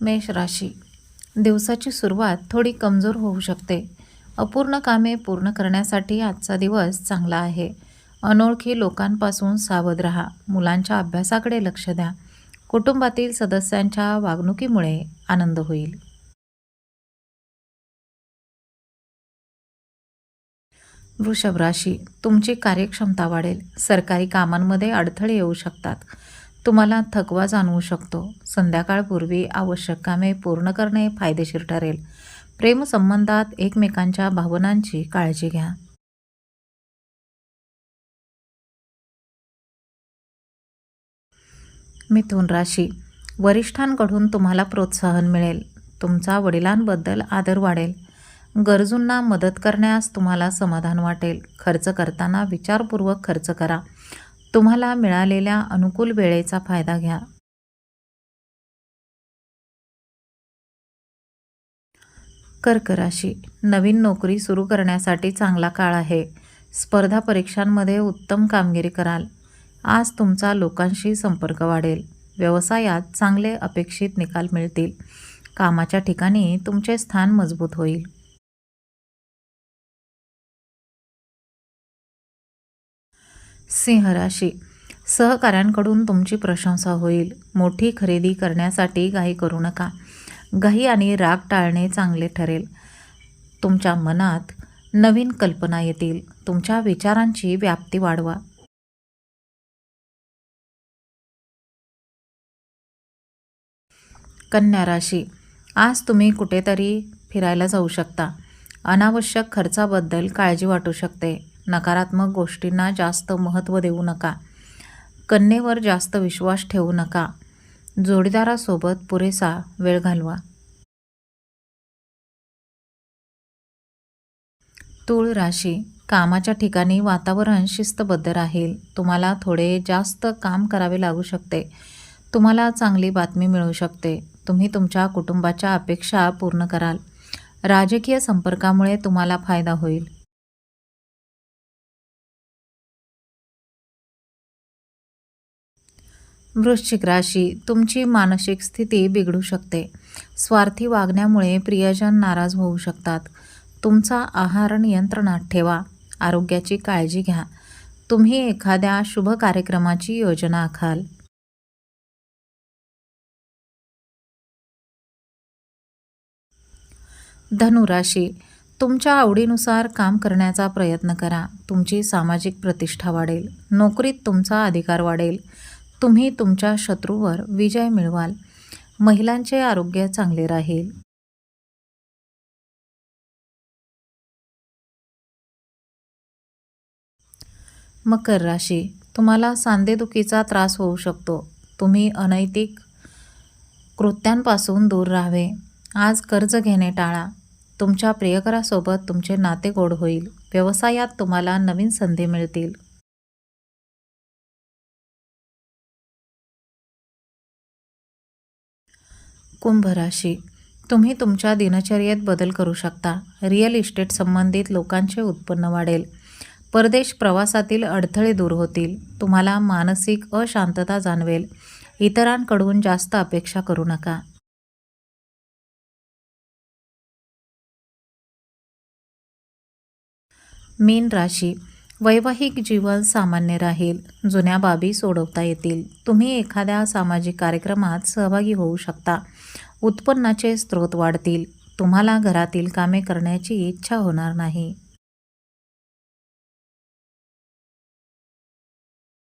मेष राशी. दिवसाची सुरुवात थोडी कमजोर होऊ शकते. अपूर्ण कामे पूर्ण करण्यासाठी आजचा दिवस चांगला आहे. अनोळखी लोकांपासून सावध राहा. मुलांच्या अभ्यासाकडे लक्ष द्या. कुटुंबातील सदस्यांच्या वागणुकीमुळे आनंद होईल. वृषभ राशी. तुमची कार्यक्षमता वाढेल. सरकारी कामांमध्ये अडथळे येऊ शकतात. तुम्हाला थकवा जाणवू शकतो. संध्याकाळपूर्वी आवश्यक कामे पूर्ण करणे फायदेशीर ठरेल. प्रेमसंबंधात एकमेकांच्या भावनांची काळजी घ्या. मिथुन राशी. वरिष्ठांकडून तुम्हाला प्रोत्साहन मिळेल. तुमचा वडिलांबद्दल आदर वाढेल. गरजूंना मदत करण्यास तुम्हाला समाधान वाटेल. खर्च करताना विचारपूर्वक खर्च करा. तुम्हाला मिळालेल्या अनुकूल वेळेचा फायदा घ्या. कर्क राशी नवीन नोकरी सुरू करण्यासाठी चांगला काळ आहे. स्पर्धा परीक्षांमध्ये उत्तम कामगिरी कराल. आज तुमचा लोकांशी संपर्क वाढेल. व्यवसायात चांगले अपेक्षित निकाल मिळतील. कामाच्या ठिकाणी तुमचे स्थान मजबूत होईल. सिंह राशी सहकाऱ्यांकडून तुमची प्रशंसा होईल. मोठी खरेदी करण्यासाठी घाई करू नका. घाई आणि राग टाळणे चांगले ठरेल. तुमच्या मनात नवीन कल्पना येतील. तुमच्या विचारांची व्याप्ती वाढवा. कन्या राशी. आज तुम्ही कुठेतरी फिरायला जाऊ शकता. अनावश्यक खर्चाबद्दल काळजी वाटू शकते. नकारात्मक गोष्टींना जास्त महत्त्व देऊ नका. कन्येवर जास्त विश्वास ठेवू नका. जोडीदारासोबत पुरेसा वेळ घालवा. तूळ राशी कामाच्या ठिकाणी वातावरण शिस्तबद्ध राहील. तुम्हाला थोडे जास्त काम करावे लागू शकते. तुम्हाला चांगली बातमी मिळू शकते. तुम्ही तुमच्या कुटुंबाच्या अपेक्षा पूर्ण कराल. राजकीय संपर्कामुळे तुम्हाला फायदा होईल. वृश्चिक राशी तुमची मानसिक स्थिती बिघडू शकते. स्वार्थी वागण्यामुळे प्रियजन नाराज होऊ शकतात. तुमचा आहार नियंत्रणात ठेवा. आरोग्याची काळजी घ्या. तुम्ही एखाद्या शुभ कार्यक्रमाची योजना आखाल. धनुराशी तुमच्या आवडीनुसार काम करण्याचा प्रयत्न करा. तुमची सामाजिक प्रतिष्ठा वाढेल. नोकरीत तुमचा अधिकार वाढेल. तुम्ही तुमच्या शत्रूवर विजय मिळवाल. महिलांचे आरोग्य चांगले राहील. मकर राशी. तुम्हाला सांधेदुखीचा त्रास होऊ शकतो. तुम्ही अनैतिक कृत्यांपासून दूर राहावे. आज कर्ज घेणे टाळा. तुमच्या प्रियकरासोबत तुमचे नाते गोड होईल. व्यवसायात तुम्हाला नवीन संधी मिळतील. कुंभ राशी तुम्ही तुमच्या दिनचर्येत बदल करू शकता. रिअल इस्टेट संबंधित लोकांचे उत्पन्न वाढेल. परदेश प्रवासातील अडथळे दूर होतील. तुम्हाला मानसिक अशांतता जाणवेल. इतरांकडून जास्त अपेक्षा करू नका. मीन राशी. वैवाहिक जीवन सामान्य राहील. जुन्या बाबी सोडवता येतील. तुम्ही एखाद्या सामाजिक कार्यक्रमात सहभागी होऊ शकता. उत्पन्नाचे स्रोत वाढतील. तुम्हाला घरातील कामे करण्याची इच्छा होणार नाही.